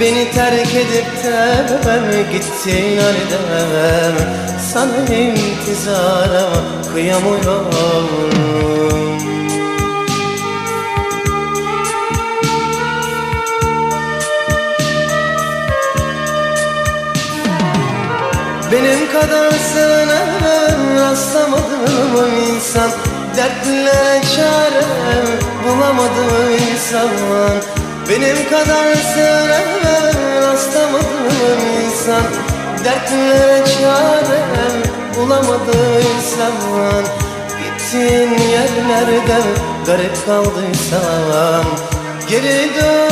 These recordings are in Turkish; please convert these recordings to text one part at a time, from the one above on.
Beni terk edip de gittin halde Sana intizara kıyamıyorum. Benim kadar sevene rastlamadım insan. Dertlere çare bulamadım insan. Benim kadar sevene Bulamadıysan dertlere çare Bulamadıysan gittin yerlerde Garip kaldıysan geri dön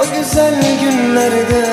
O güzel günlerde.